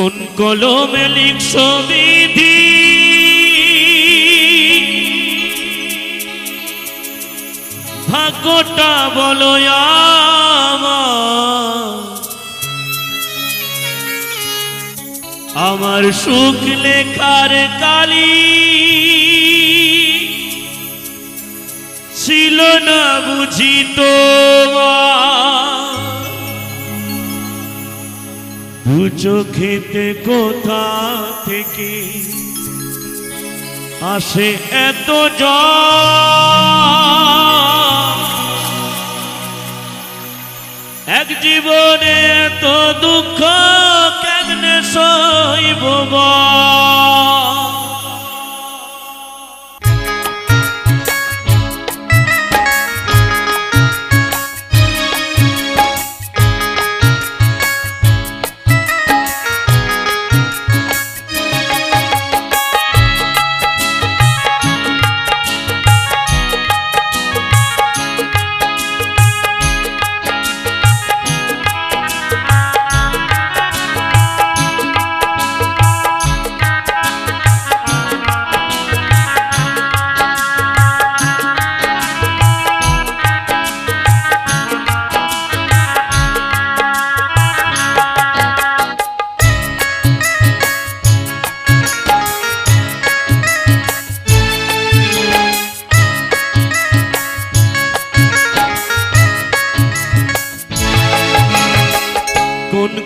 কোন কলমে লিখছ বিধি ভাগ্যটা বলো আমার সুখ লেখার কালি ছিল না বুঝি তোমার। দু চোখেতে কোথা থেকে আসে এত জ এক জীবনে এত দুঃখ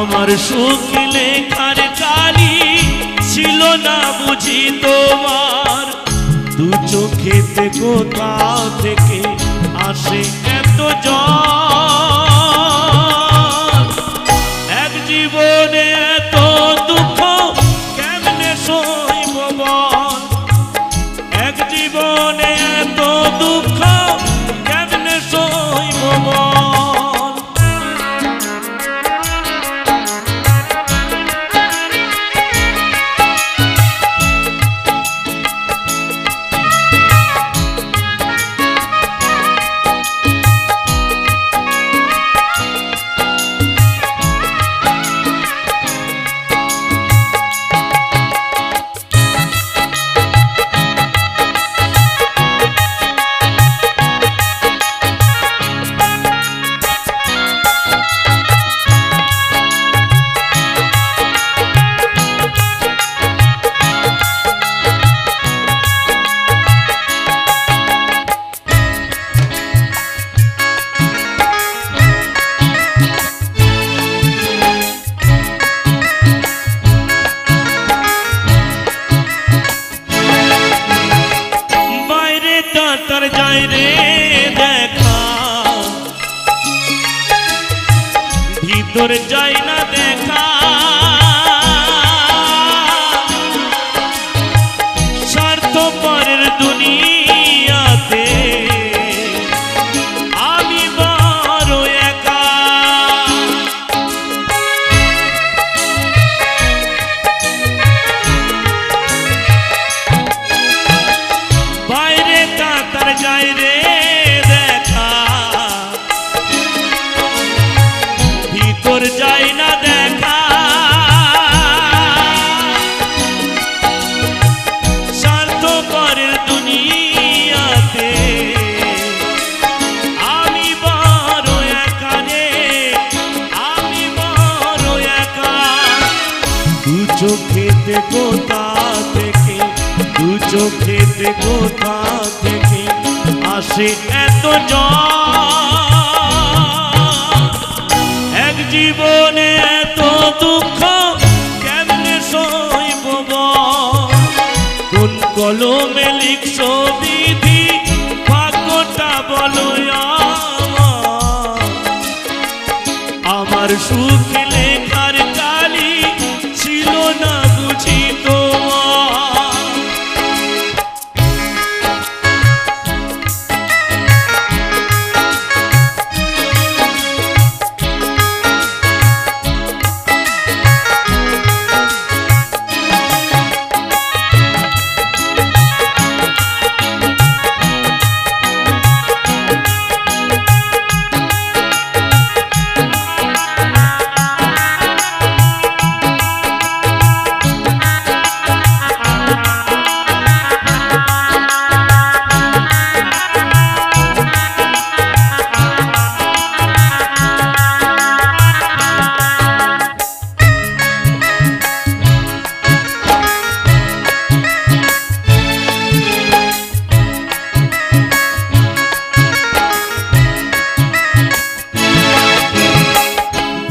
আমার সুখ লেখার কালি ছিল না বুঝি তোমার। দু চোখেতে কোথাও থেকে আসে এত জল এক জীবনে এত রে দেখা। ভিতরে যাই না দেখা। স্বার্থ পরের চোখেতে কোথা থেকে? আসে এত এক জীবনে এত দুঃখ, কেমনে সইব? কোন কলমে লিখছ বিধি ভাগ্যটা বলো আমার সুখ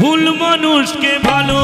ভুল মানুষকে ভালো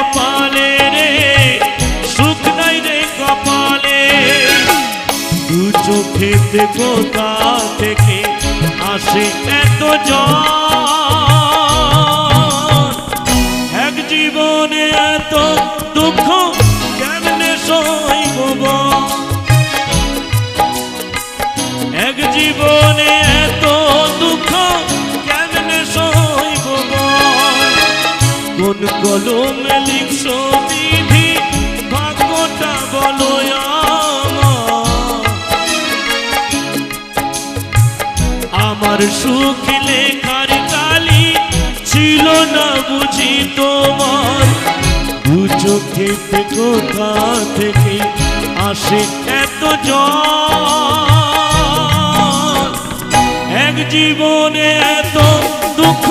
কপালে রে সুখ নাই রে কপালে। দু চোখে কোথা থেকে আসে এত জল। কোন কলমে লিখছ বিধি, ভাগ্যটা বলো আমার। সুখ লেখার কালি ছিল না বুঝি তোমার। দু চোখেতে কোথা থেকে আসে এত জল এক জীবনে এত দুঃখ